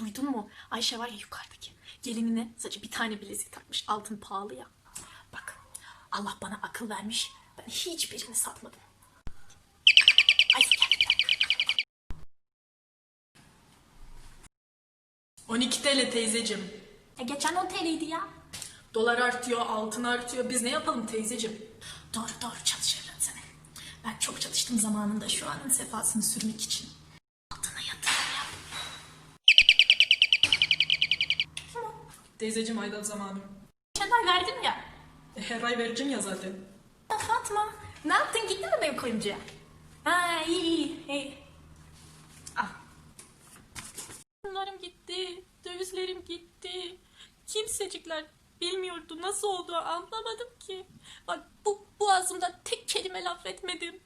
duydun mu? Ayşe var ya yukarıdaki. Gelinine sadece bir tane bilezik takmış. Altın pahalı ya. Bak Allah bana akıl vermiş. Ben hiçbirini satmadım. Ay gel bir dakika. 12 TL teyzecim. E, geçen 10 TL'ydi ya. Dolar artıyor, altın artıyor. Biz ne yapalım teyzecim? Doğru doğru çalışırlar sana. Ben çok çalıştım zamanında şu anın sefasını sürmek için. Teyzecim Aydan zamanı. Geçen ay verdim ya. E, her ay vereceğim ya zaten. Ya Fatma ne yaptın gittin mi benim kuyumcuya? Ha iyi iyi iyi. Al. Bunlarım gitti, dövizlerim gitti. Kimsecikler bilmiyordu nasıl olduğu anlamadım ki. Bak bu boğazımda tek kelime laf etmedim.